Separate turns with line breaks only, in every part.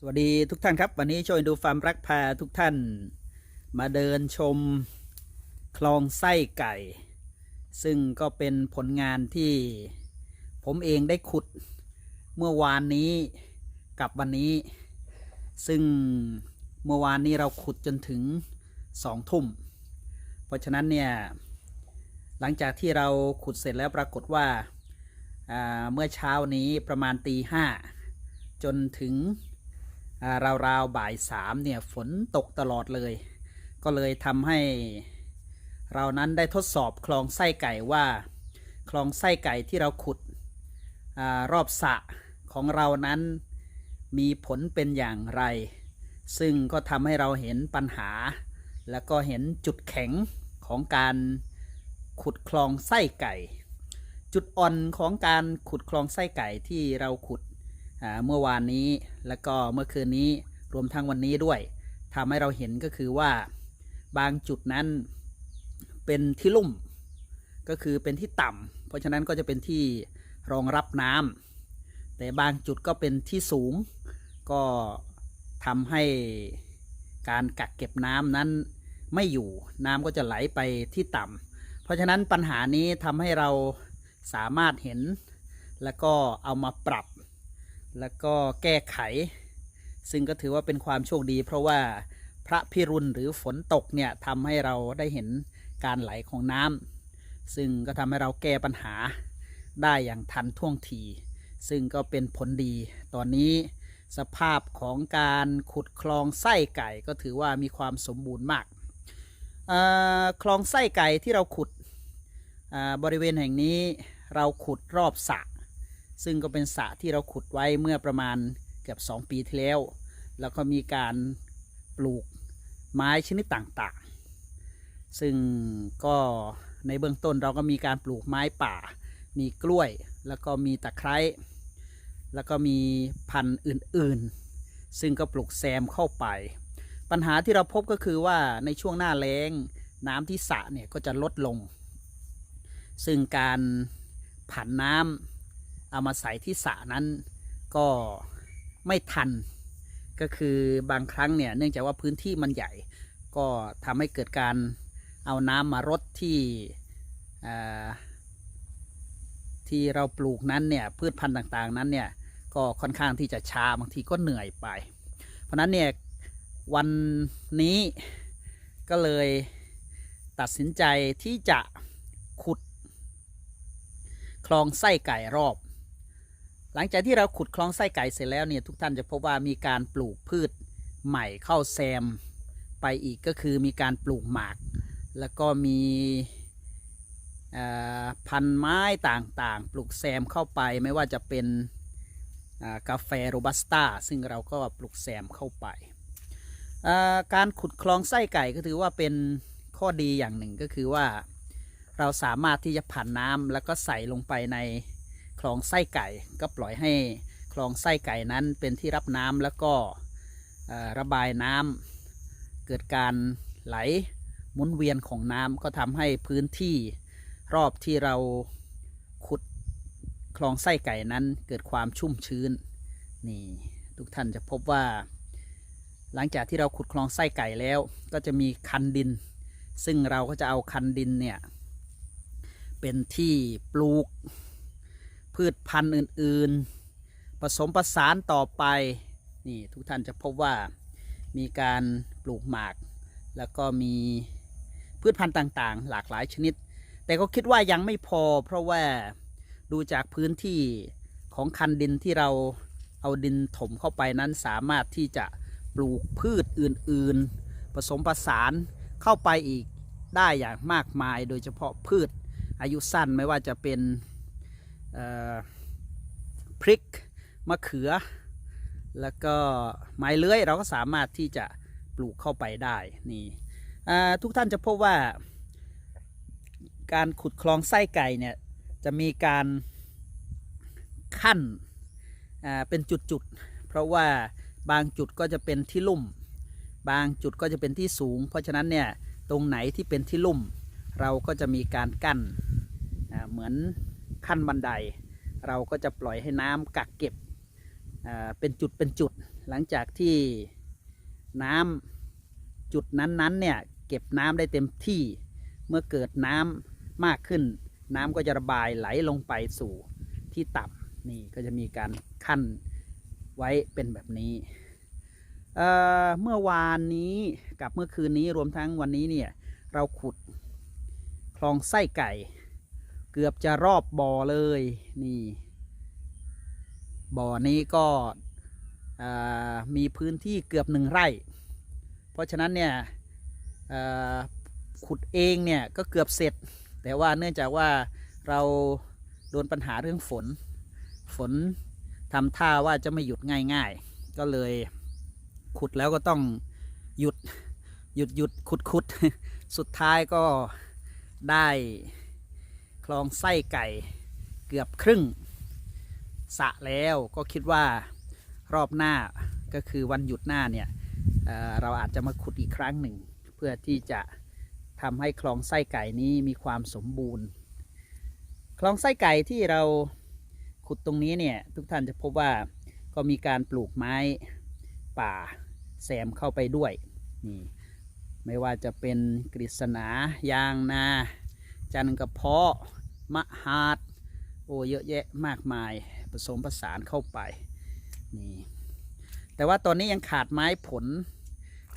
สวัสดีทุกท่านครับ วันนี้ชวยดูฟาร์มรักพาทุกท่าน มาเดินชมคลองไส้ไก่ ซึ่งก็เป็นผลงานที่ผมเองได้ขุดเมื่อวานนี้กับวันนี้ ซึ่งเมื่อวานนี้เราขุดจนถึงสองทุ่ม เพราะฉะนั้นเนี่ย หลังจากที่เราขุดเสร็จแล้วปรากฏว่าาเมื่อเช้านี้ประมาณตีห้าจนถึง ราวๆบ่ายสามเนี่ยฝนตกตลอดเลย ก็เลยทำให้เรานั้นได้ทดสอบคลองไส้ไก่ว่า คลองไส้ไก่ที่เราขุดอรอบสะของเรานั้นมีผลเป็นอย่างไร ซึ่งก็ทำให้เราเห็นปัญหา แล้วก็เห็นจุดแข็งของการขุดคลองไส้ไก่ จุดอ่อนของการขุดคลองไส้ไก่ที่เราขุด เมื่อวานนี้แล้วก็เมื่อคืนนี้รวมทั้งวันนี้ด้วยทำให้เราเห็นก็คือว่าบางจุดนั้นเป็นที่ลุ่มก็คือเป็นที่ต่ำเพราะฉะนั้นก็จะเป็นที่รองรับน้ำแต่บางจุดก็เป็นที่สูง ก็ทำให้การกักเก็บน้ำนั้นไม่อยู่น้ำก็จะไหลไปที่ต่ำเพราะฉะนั้นปัญหานี้ทำให้เราสามารถเห็น แล้วก็เอามาปรับ แล้วก็แก้ไข ซึ่งก็ถือว่าเป็นความโชคดี เพราะว่าพระพิรุณหรือฝนตกเนี่ยทำให้เราได้เห็นการไหลของน้ำซึ่งก็ทำให้เราแก้ปัญหาได้อย่างทันท่วงที ซึ่งก็เป็นผลดี ตอนนี้สภาพของการขุดคลองไส้ไก่ก็ถือว่ามีความสมบูรณ์มากคลองไส้ไก่ที่เราขุดบริเวณแห่งนี้เราขุดรอบสระ ซึ่งก็เป็นสระที่เราขุดไว้เมื่อประมาณเกือบ 2 ปีที่แล้ว แล้วก็มีการปลูกไม้ชนิดต่างๆ ซึ่งก็ในเบื้องต้นเราก็มีการปลูกไม้ป่า มีกล้วย แล้วก็มีตะไคร้ แล้วก็มีพันธุ์อื่นๆ ซึ่งก็ปลูกแซมเข้าไป ปัญหาที่เราพบก็คือว่าในช่วงหน้าแล้งน้ำที่สระเนี่ยก็จะลดลง ซึ่งการผันน้ำ เอามาใส่ที่สระนั้นก็ไม่ทัน ก็คือบางครั้งเนี่ยเนื่องจากว่าพื้นที่มันใหญ่ ก็ทำให้เกิดการเอาน้ำมารดที่ที่เราปลูกนั้นเนี่ยพืชพันธุ์ต่างๆนั้นเนี่ยก็ค่อนข้างที่จะช้าบางทีก็เหนื่อยไป เพราะนั้นเนี่ยวันนี้ก็เลยตัดสินใจที่จะขุด คลองไส้ไก่รอบ หลังจากที่เราขุดคลองไส้ไก่เสร็จแล้วเนี่ยทุกท่านจะพบว่ามีการปลูกพืชใหม่เข้าแซมไปอีกก็คือมีการปลูกหมาก แล้วก็มีพันธุ์ไม้ต่างๆ ปลูกแซมเข้าไปไม่ว่าจะเป็นกาแฟโรบัสต้าซึ่งเราก็ปลูกแซมเข้าไป การขุดคลองไส้ไก่ก็ถือว่าเป็นข้อดีอย่างหนึ่งก็คือว่าเราสามารถที่จะผ่านน้ำแล้วก็ใส่ลงไปใน คลองไส้ไก่ก็ปล่อยให้คลองไส้ไก่นั้นเป็นที่รับน้ำแล้วก็ระบายน้ำเกิดการไหลหมุนเวียนของน้ำก็ทำให้พื้นที่รอบที่เราขุดคลองไส้ไก่นั้นเกิดความชุ่มชื้นนี่ทุกท่านจะพบว่า หลังจากที่เราขุดคลองไส้ไก่แล้ว ก็จะมีคันดิน ซึ่งเราก็จะเอาคันดินเนี่ยเป็นที่ปลูก พืชพันธุ์อื่น ๆ ผสมผสานต่อไปนี่ทุกท่านจะพบว่ามีการปลูกหมาก แล้วก็มีพืชพันธุ์ต่างๆ หลากหลายชนิด แต่ก็คิดว่ายังไม่พอ เพราะว่าดูจากพื้นที่ของคันดินที่เราเอาดินถมเข้าไปนั้นสามารถที่จะปลูกพืชอื่นๆ ผสมผสานเข้าไปอีกได้อย่างมากมาย โดยเฉพาะพืชอายุสั้นไม่ว่าจะเป็น พริกมะเขือ แล้วก็ไม้เลื้อยเราก็สามารถที่จะปลูกเข้าไปได้นี่ทุกท่านจะพบว่า การขุดคลองไส้ไก่เนี่ยจะมีการขั้นเป็นจุดๆ เพราะว่าบางจุดก็จะเป็นที่ลุ่ม บางจุดก็จะเป็นที่สูง เพราะฉะนั้นเนี่ยตรงไหนที่เป็นที่ลุ่ม เราก็จะมีการกั้นเหมือน ขั้นบันได เราก็จะปล่อยให้น้ำกักเก็บเป็นจุดเป็นจุด หลังจากที่น้ำจุดนั้นๆเนี่ยเก็บน้ำได้เต็มที่เมื่อเกิดน้ำมากขึ้น น้ำก็จะระบายไหลลงไปสู่ที่ต่ำนี่ก็จะมีการขั้นไว้เป็นแบบนี้เเมื่อวานนี้กับเมื่อคืนนี้รวมทั้งวันนี้เนี่ยเราขุดคลองไส้ไก่ กือบจะรอบบ่อเลยนี่บ่อนี้ก็มีพื้นที่เกือบหนึ่งไร่ เพราะฉะนั้นเนี่ยขุดเองเนี่ยก็เกือบเสร็จ แต่ว่าเนื่องจากว่าเราโดนปัญหาเรื่องฝน ฝนทำท่าว่าจะไม่หยุดง่ายๆ ก็เลยขุดแล้วก็ต้องหยุดหยุดหยุดขุดขุด สุดท้ายก็ได้ คลองไส้ไก่เกือบครึ่งสะแล้วก็คิดว่ารอบหน้าก็คือวันหยุดหน้าเนี่ยเเราอาจจะมาขุดอีกครั้งหนึ่ง เพื่อที่จะทำให้คลองไส้ไก่นี้มีความสมบูรณ์ คลองไส้ไก่ที่เราขุดตรงนี้เนี่ยทุกท่านจะพบว่าก็มีการปลูกไม้ป่าแซมเข้าไปด้วยนี่ไม่ว่าจะเป็นกฤษณายางนา จันกระเพาะ มะฮาดโอ้เยอะแยะมากมายผสมผสานเข้าไปนี่แต่ว่าตอนนี้ยังขาดไม้ผล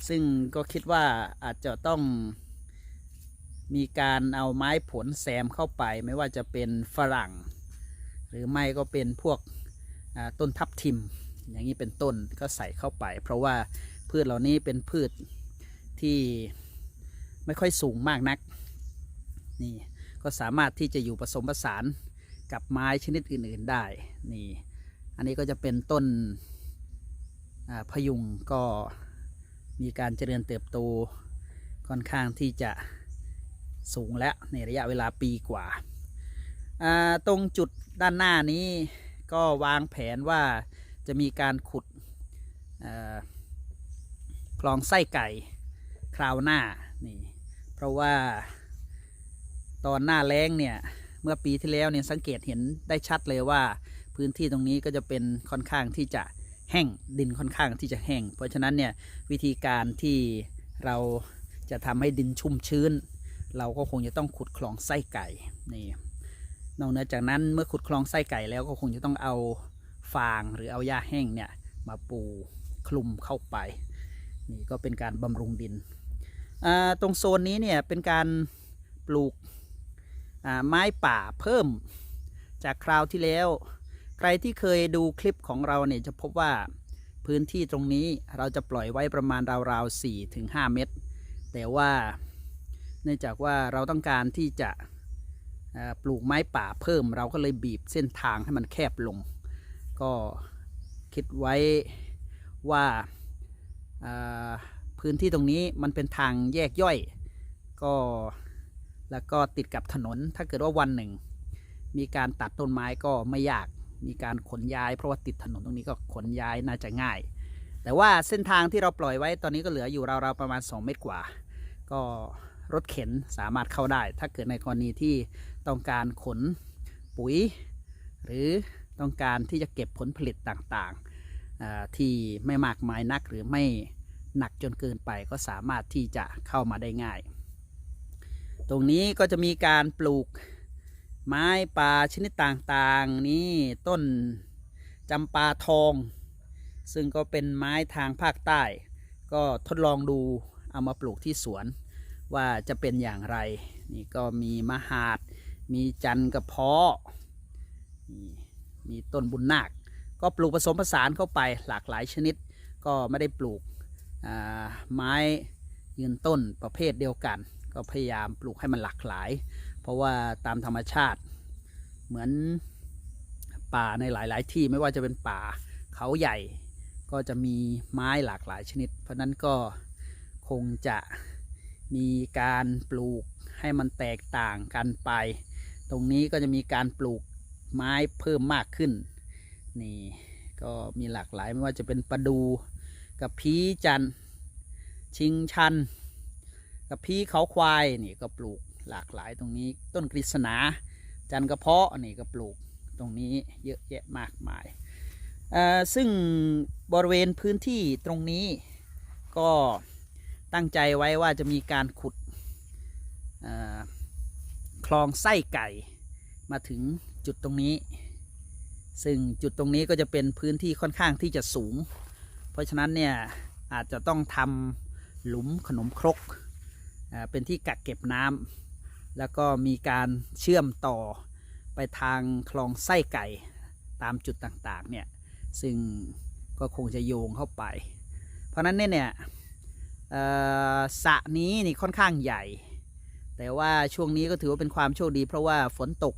ซึ่งก็คิดว่าอาจจะต้องมีการเอาไม้ผลแซมเข้าไปไม่ว่าจะเป็นฝรั่ง หรือไม่ก็เป็นพวกต้นทับทิม อย่างนี้เป็นต้นก็ใส่เข้าไป เพราะว่าพืชเหล่านี้เป็นพืชที่ไม่ค่อยสูงมากนักนี่ ก็สามารถที่จะอยู่ผสมผสานกับไม้ชนิดอื่นๆได้นี่อันนี้ก็จะเป็นต้นพยุงก็มีการเจริญเติบโตค่อนข้างที่จะสูงแล้วในระยะเวลาปีกว่า ตรงจุดด้านหน้านี้ก็วางแผนว่าจะมีการขุดคลองไส้ไก่คราวหน้านี่เพราะว่า ตอนหน้าแล้งเนี่ยเมื่อปีที่แล้วเนี่ยสังเกตเห็นได้ชัดเลยว่าพื้นที่ตรงนี้ก็จะเป็นค่อนข้างที่จะแห้งดินค่อนข้างที่จะแห้ง เพราะฉะนั้นเนี่ยวิธีการที่เราจะทำให้ดินชุ่มชื้น เราก็คงจะต้องขุดคลองไส้ไก่นี่นอกเหนือจากนั้นเมื่อขุดคลองไส้ไก่แล้วก็คงจะต้องเอาฟางหรือเอาหญ้าแห้งเนี่ยมาปูคลุมเข้าไป นี่ก็เป็นการบำรุงดิน ตรงโซนนี้เนี่ยเป็นการปลูก ไม้ป่าเพิ่มจากคราวที่แล้ว ใครที่เคยดูคลิปของเราเนี่ยจะพบว่าพื้นที่ตรงนี้เราจะปล่อยไว้ประมาณราวๆ4ถึง5เมตร แต่ว่าเนื่องจากว่าเราต้องการที่จะปลูกไม้ป่าเพิ่ม เราก็เลยบีบเส้นทางให้มันแคบลง ก็คิดไว้ว่าพื้นที่ตรงนี้มันเป็นทางแยกย่อย ก็ แล้วก็ติดกับถนน ถ้าเกิดว่าวันหนึ่ง มีการตัดต้นไม้ก็ไม่ยาก มีการขนย้าย เพราะว่าติดถนนตรงนี้ก็ขนย้ายน่าจะง่าย แต่ว่าเส้นทางที่เราปล่อยไว้ตอนนี้ก็เหลืออยู่ราวๆประมาณ 2 เมตรกว่า ก็รถเข็นสามารถเข้าได้ ถ้าเกิดในกรณีที่ต้องการขนปุ๋ย หรือต้องการที่จะเก็บผลผลิตต่างๆ ที่ไม่มากมายนักหรือไม่หนักจนเกินไปก็สามารถที่จะเข้ามาได้ง่าย ตรงนี้ก็จะมีการปลูกไม้ป่าชนิดต่างๆ นี่ต้นจำปาทอง ซึ่งก็เป็นไม้ทางภาคใต้ ก็ทดลองดูเอามาปลูกที่สวนว่าจะเป็นอย่างไร นี่ก็มีมะหาด มีจันกระเพาะนี่มีต้นบุญนาค ก็ปลูกผสมผสานเข้าไปหลากหลายชนิด ก็ไม่ได้ปลูกอ่าไม้ยืนต้นประเภทเดียวกัน ก็พยายามปลูกให้มันหลากหลาย เพราะว่าตามธรรมชาติเหมือนป่าในหลาย ๆ ที่ไม่ว่าจะเป็นป่าเขาใหญ่ ก็จะมีไม้หลากหลายชนิด เพราะนั้นก็คงจะมีการปลูกให้มันแตกต่างกันไป ตรงนี้ก็จะมีการปลูกไม้เพิ่มมากขึ้น นี่ก็มีหลากหลายไม่ว่าจะเป็นประดูกับพีจัน ชิงชัน กับพีเขาควายนี่ก็ปลูกหลากหลายตรงนี้ ต้นกฤษณาจันกระเพาะนี่ก็ปลูกตรงนี้เยอะแยะมากมายอ่อซึ่งบริเวณพื้นที่ตรงนี้ก็ตั้งใจไว้ว่าจะมีการขุดอ่อคลองไส้ไก่มาถึงจุดตรงนี้ ซึ่งจุดตรงนี้ก็จะเป็นพื้นที่ค่อนข้างที่จะสูง เพราะฉะนั้นเนี่ยอาจจะต้องทำหลุมขนมครก เป็นที่กักเก็บน้ำแล้วก็มีการเชื่อมต่อไปทางคลองไส้ไก่ตามจุดต่างๆเนี่ยซึ่งก็คงจะโยงเข้าไป เพราะฉะนั้นเนี่ยเนี่ยอ่อสระนี้นี่ค่อนข้างใหญ่ แต่ว่าช่วงนี้ก็ถือว่าเป็นความโชคดี เพราะว่าฝนตก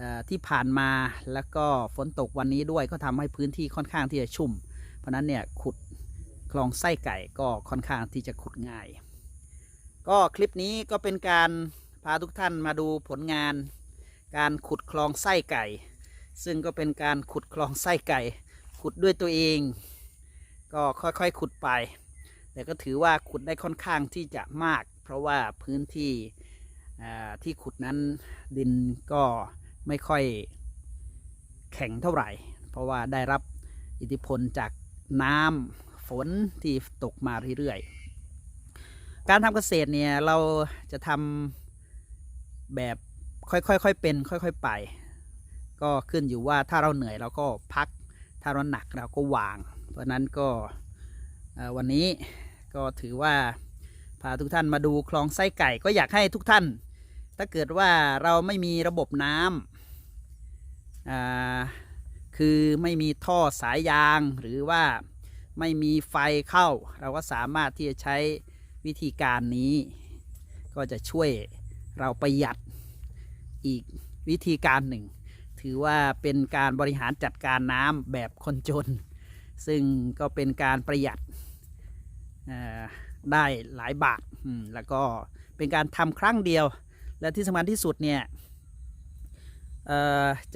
อ่อที่ผ่านมาแล้วก็ฝนตกวันนี้ด้วยก็ทำให้พื้นที่ค่อนข้างที่จะชุ่ม เพราะฉะนั้นเนี่ยขุดคลองไส้ไก่ก็ค่อนข้างที่จะขุดง่าย ก็คลิปนี้ก็เป็นการพาทุกท่านมาดูผลงาน การขุดคลองไส้ไก่ ซึ่งก็เป็นการขุดคลองไส้ไก่ ขุดด้วยตัวเอง ก็ค่อยๆขุดไป แต่ก็ถือว่าขุดได้ค่อนข้างที่จะมาก เพราะว่าพื้นที่ที่ขุดนั้นดินก็ไม่ค่อยแข็งเท่าไหร่ เพราะว่าได้รับอิทธิพลจากน้ำฝนที่ตกมาเรื่อยๆ การทำเกษตรเนี่ยเราจะทำแบบค่อยๆๆเป็น ค่อยๆไป ก็ขึ้นอยู่ว่าถ้าเราเหนื่อยเราก็พัก ถ้าเราหนักเราก็วาง เพราะนั้นก็วันนี้ก็ถือว่าพาทุกท่านมาดูคลองไส้ไก่ก็อยากให้ทุกท่าน ถ้าเกิดว่าเราไม่มีระบบน้ำคือไม่มีท่อสายยางหรือว่าไม่มีไฟเข้า เราก็สามารถที่จะใช้ วิธีการนี้ก็จะช่วยเราประหยัดอีกวิธีการหนึ่ง ถือว่าเป็นการบริหารจัดการน้ำแบบคนจน ซึ่งก็เป็นการประหยัดได้หลายบาทแล้วก็เป็นการทำครั้งเดียว และที่สำคัญที่สุดเนี่ย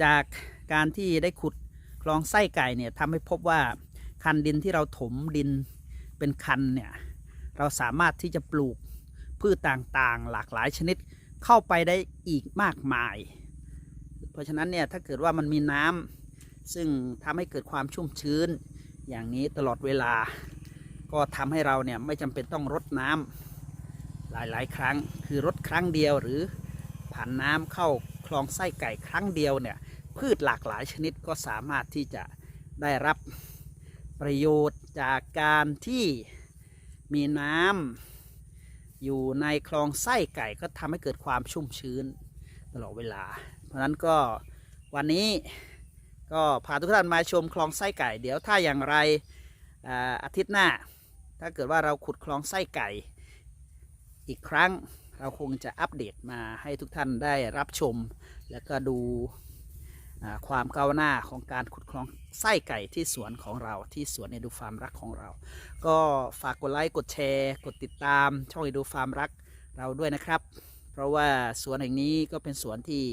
จากการที่ได้ขุดคลองไส้ไก่เนี่ยทำให้พบว่าคันดินที่เราถมดินเป็นคันเนี่ย เราสามารถที่จะปลูกพืชต่างๆ หลากหลายชนิดเข้าไปได้อีกมากมาย เพราะฉะนั้นเนี่ยถ้าเกิดว่ามันมีน้ำซึ่งทำให้เกิดความชุ่มชื้น อย่างนี้ตลอดเวลา ก็ทำให้เราเนี่ยไม่จำเป็นต้องรดน้ำหลายๆ ครั้ง คือรดครั้งเดียวหรือผ่านน้ำเข้าคลองไส้ไก่ครั้งเดียวเนี่ยพืชหลากหลายชนิดก็สามารถที่จะได้รับประโยชน์จากการที่ มีน้ำอยู่ในคลองไส้ไก่ก็ทำให้เกิดความชุ่มชื้นตลอดเวลา เพราะฉะนั้นก็วันนี้ก็พาทุกท่านมาชมคลองไส้ไก่ เดี๋ยวถ้าอย่างไรอาทิตย์หน้า ถ้าเกิดว่าเราขุดคลองไส้ไก่อีกครั้งเราคงจะอัปเดตมาให้ทุกท่านได้รับชม แล้วก็ดู ความก้าวหน้าของการขุดคลองไส้ไก่ที่สวนของเราที่สวนเอดูฟาร์มรักของเรา ก็ฝากกดไลค์กดแชร์ กดติดตามช่องเอดูฟาร์มรักเราด้วยนะครับ เพราะว่าสวนแห่งนี้ก็เป็นสวนที่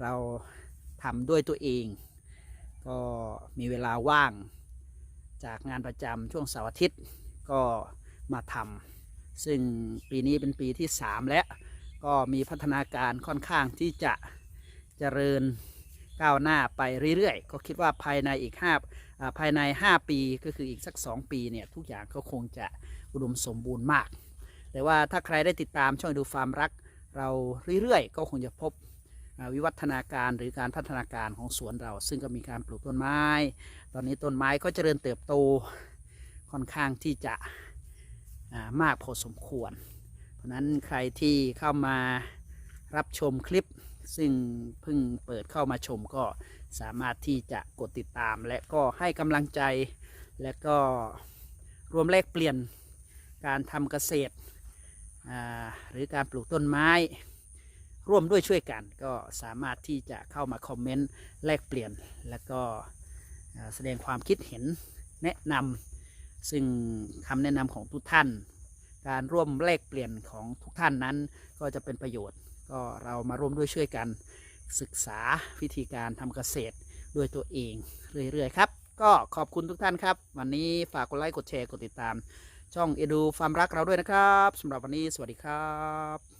เราทำด้วยตัวเอง ก็มีเวลาว่างจากงานประจำช่วงเสาร์อาทิตย์ก็มาทำซึ่งปีนี้เป็นปีที่ 3 แล้วก็มีพัฒนาการค่อนข้างที่จะเจริญ ก้าวหน้าไปเรื่อยๆ ก็คิดว่าภายในอีก5ภายใน 5 ปีก็คืออีกสัก 2 ปีเนี่ยทุกอย่างก็คงจะอุดมสมบูรณ์มาก แต่ว่าถ้าใครได้ติดตามช่องดูฟาร์มรัก เราเรื่อยๆ ก็คงจะพบวิวัฒนาการหรือการพัฒนาการของสวนเรา ซึ่งก็มีการปลูกต้นไม้ ตอนนี้ต้นไม้ก็เจริญเติบโตค่อนข้างที่จะามากพอสมควร เพราะนั้นใครที่เข้ามารับชมคลิป ซึ่งเพิ่งเปิดเข้ามาชมก็สามารถที่จะกดติดตาม และก็ให้กำลังใจ และก็รวมแลกเปลี่ยนการทำเกษตร หรือการปลูกต้นไม้ ร่วมด้วยช่วยกัน ก็สามารถที่จะเข้ามาคอมเมนต์แลกเปลี่ยน และก็แสดงความคิดเห็นแนะนำซึ่งคำแนะนำของทุกท่าน การร่วมแลกเปลี่ยนของทุกท่านนั้นก็จะเป็นประโยชน์ ก็เรามาร่วมด้วยช่วยกันศึกษาวิธีการทำเกษตรด้วยตัวเองเรื่อย ๆ ครับ ก็ขอบคุณทุกท่านครับ วันนี้ฝากกดไลค์กดแชร์กดติดตาม ช่องเอดูฟาร์มรักเราด้วยนะครับสำหรับวันนี้สวัสดีครับ